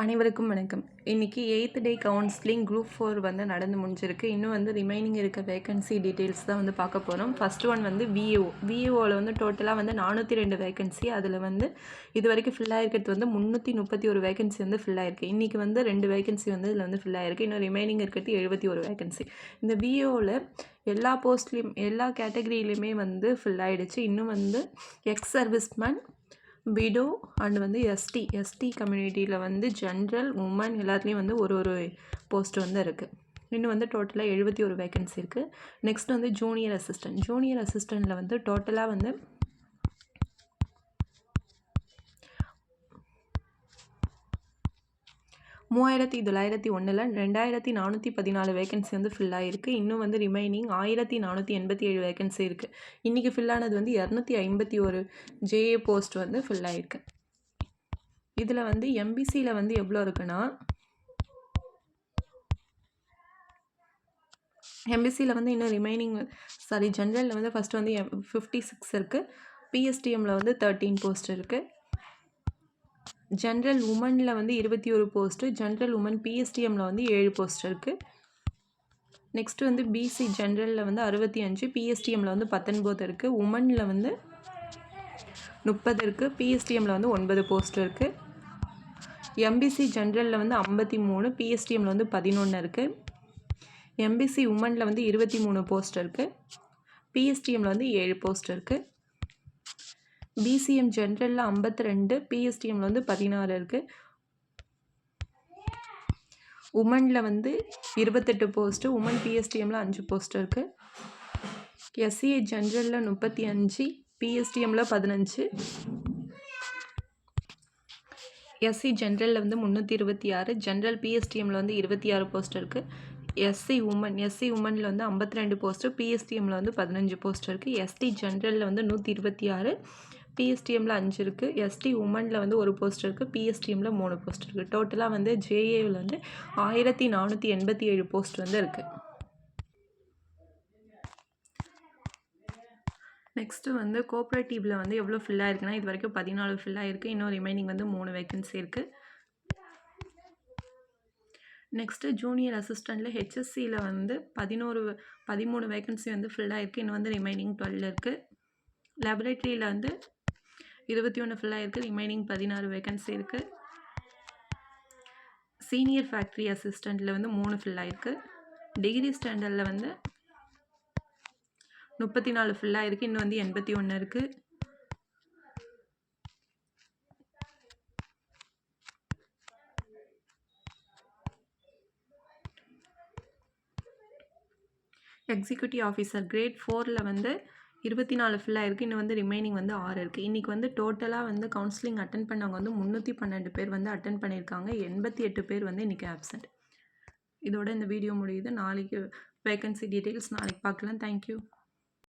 அனைவருக்கும் வணக்கம். இன்றைக்கி eighth day counselling group four வந்து நடந்து முடிஞ்சிருக்கு. இன்னும் வந்து ரிமைனிங் இருக்க வேகன்சி டீட்டெயில்ஸ் தான் வந்து பார்க்க போகிறோம் ஃபஸ்ட்டு ஒன் வந்து விஏஓ விஏஓவில் வந்து டோட்டலாக வந்து நானூற்றி ரெண்டு வேகன்சி அதில் வந்து இது வரைக்கும் ஃபில் ஆகிருக்கிறது வந்து முந்நூற்றி முப்பத்தி ஒரு வேகன்சி வந்து ஃபில் ஆயிருக்கு. இன்றைக்கி வந்து ரெண்டு வேகன்சி வந்து இதில் வந்து ஃபில் இன்னும் ரிமைனிங் இருக்கிறது எழுபத்தி ஒரு வேகன்சி இந்த விஏஓவில் எல்லா போஸ்ட்லேயும் எல்லா கேட்டகரியிலையுமே வந்து ஃபில் ஆகிடுச்சு இன்னும் வந்து எக்ஸ் சர்வீஸ்மேன் விடோ அண்ட் வந்து எஸ்டி. எஸ்டி கம்யூனிட்டியில் வந்து ஜென்ரல் உமன் எல்லாத்துலேயும் வந்து ஒரு ஒரு போஸ்ட் வந்து இருக்குது இன்னும் வந்து டோட்டலாக எழுபத்தி ஒரு வேகன்சி இருக்குது நெக்ஸ்ட் வந்து ஜூனியர் அசிஸ்டன்ட் ஜூனியர் அசிஸ்டண்ட்டில் வந்து டோட்டலாக வந்து மூவாயிரத்தி தொள்ளாயிரத்தி ஒன்றில் ரெண்டாயிரத்தி நானூற்றி பதினாலு வேகன்சி வந்து ஃபில் ஆகிருக்கு இன்னும் வந்து ரிமைனிங் ஆயிரத்தி நானூற்றி எண்பத்தி ஏழு வேகன்சி இருக்குது இன்றைக்கி ஃபில் ஆனது வந்து இரநூத்தி ஐம்பத்தி ஒரு ஜேஏ போஸ்ட் வந்து ஃபில் ஆகிருக்கு இதில் வந்து எம்பிசியில் வந்து எவ்வளோ இருக்குன்னா எம்பிசியில் வந்து இன்னும் ரிமைனிங் சாரி ஜென்ரலில் வந்து ஃபஸ்ட்டு வந்து எம் ஃபிஃப்டி சிக்ஸ் இருக்குது பிஎஸ்டிஎம்மில் வந்து தேர்ட்டீன் போஸ்ட் இருக்குது ஜென்ரல் உமனில் வந்து இருபத்தி ஒரு போஸ்ட்டு ஜென்ரல் உமன் பிஎஸ்டிஎம்மில் வந்து ஏழு போஸ்ட் இருக்குது நெக்ஸ்ட்டு வந்து பிசி ஜென்ரலில் வந்து அறுபத்தி அஞ்சு பிஎஸ்டிஎம்மில் வந்து பத்தொன்பது இருக்குது உமனில் வந்து முப்பது இருக்குது பிஎஸ்டிஎம்மில் வந்து ஒன்பது போஸ்ட் இருக்குது எம்பிசி ஜென்ரலில் வந்து ஐம்பத்தி மூணு பிஎஸ்டிஎம்மில் வந்து பதினொன்று இருக்குது எம்பிசி உமனில் வந்து இருபத்தி மூணு போஸ்ட் இருக்குது பிஎஸ்டிஎம்மில் வந்து ஏழு போஸ்ட் இருக்குது பிசிஎம் ஜென்ரலில் ஐம்பத்தி ரெண்டு பிஎஸ்டிஎம்மில் வந்து பதினாறு இருக்குது உமனில் வந்து இருபத்தெட்டு போஸ்ட்டு உமன் பிஎஸ்டிஎம்மில் அஞ்சு போஸ்ட் இருக்குது எஸ்சிஏ ஜென்ரலில் முப்பத்தி அஞ்சு பிஎஸ்டிஎம்மில் பதினஞ்சு. எஸ்சி ஜென்ரலில் வந்து முந்நூற்றி இருபத்தி ஆறு ஜென்ரல் பிஎஸ்டிஎம்மில் வந்து இருபத்தி ஆறு போஸ்ட் இருக்குது எஸ்சி உமன் எஸ்சி உமனில் வந்து ஐம்பத்தி ரெண்டு போஸ்ட்டு பிஎஸ்டிஎம்மில் வந்து பதினஞ்சு போஸ்ட் இருக்குது எஸ்டி ஜென்ரலில் வந்து நூற்றி இருபத்தி ஆறு பிஎஸ்டிஎம்மில் அஞ்சு இருக்குது எஸ்டி உமனில் வந்து ஒரு போஸ்ட் இருக்குது பிஎஸ்டிஎம்மில் மூணு போஸ்ட் இருக்குது டோட்டலாக வந்து ஜேஏவில் வந்து ஆயிரத்தி நானூற்றி எண்பத்தி ஏழு போஸ்ட் வந்து இருக்குது நெக்ஸ்ட்டு வந்து கோஆப்ரேட்டிவில் வந்து எவ்வளோ ஃபில்லாக ஆயிருக்குன்னா இது வரைக்கும் பதினாலு ஃபில்லாக இருக்குது இன்னும் ரிமைனிங் வந்து மூணு வேக்கன்சி இருக்குது நெக்ஸ்ட்டு ஜூனியர் அசிஸ்டண்ட்டில் ஹெச்எஸ்சியில் வந்து பதினோரு பதிமூணு வேக்கன்சி வந்து ஃபில்லாக ஆயிருக்கு. இன்னும் வந்து ரிமைனிங் டுவெல் இருக்குது லேபரேட்டரியில் வந்து இருபத்தி ஒன்று ஃபுல்லாக இருக்குது ரிமைனிங் பதினாறு வேகன்சி இருக்குது சீனியர் ஃபேக்ட்ரி அசிஸ்டண்ட்டில் வந்து மூணு ஃபில் ஆகிருக்கு டிகிரி ஸ்டாண்டர்டில் வந்து முப்பத்தி நாலு ஃபுல்லாக இருக்குது இன்னும் வந்து எண்பத்தி ஒன்று இருக்குது எக்ஸிக்யூட்டிவ் ஆஃபீஸர் கிரேட் ஃபோரில் வந்து இருபத்தி நாலு ஃபில்லாக இருக்குது இன்னும் வந்து ரிமைனிங் வந்து ஆறு இருக்குது இன்றைக்கி வந்து டோட்டலாக வந்து கவுன்சிலிங் அட்டன் பண்ணவங்க வந்து முந்நூற்றி பன்னெண்டு பேர் வந்து அட்டன் பண்ணியிருக்காங்க. எண்பத்தி எட்டு பேர் வந்து இன்றைக்கி ஆப்சண்ட் இதோட இந்த வீடியோ முடியுது. நாளைக்கு வேகன்சி டீட்டெயில்ஸ் நாளைக்கு பார்க்கலாம். தேங்க்யூ